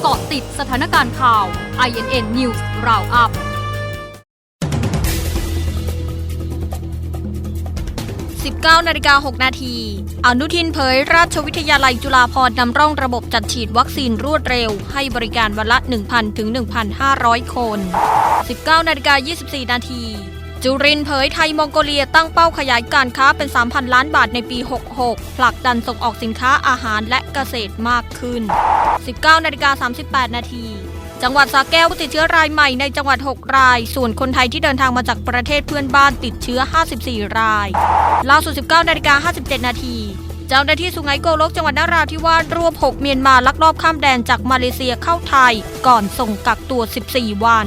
เกาะติดสถานการณ์ข่าว INN News Roundup 19นาฬิกา6นาทีอนุทินเผยราชวิทยาลัยจุฬาภรณ์นำร่องระบบจัดฉีดวัคซีนรวดเร็ว ให้บริการวันละ 1,000 ถึง 1,500 คน 19นาฬิกา24 นาทีจุรินเผยไทยมองโกเลียตั้งเป้าขยายการค้าเป็น 3,000 ล้านบาทในปี 66 ผลักดันส่งออกสินค้าอาหารและเกษตรมากขึ้น 19นาฬิกา38 นาที จังหวัดสระแก้วผู้ติดเชื้อรายใหม่ในจังหวัด 6 ราย ส่วนคนไทยที่เดินทางมาจากประเทศเพื่อนบ้านติดเชื้อ 54 รายล่าสุด 19นาฬิกา57 นาทีเจ้าหน้าที่สุไหงโกลกจังหวัดนราธิวาสรวบ 6 เมียนมาลักลอบข้ามแดนจากมาเลเซียเข้าไทย ก่อนส่งกักตัว 14 วัน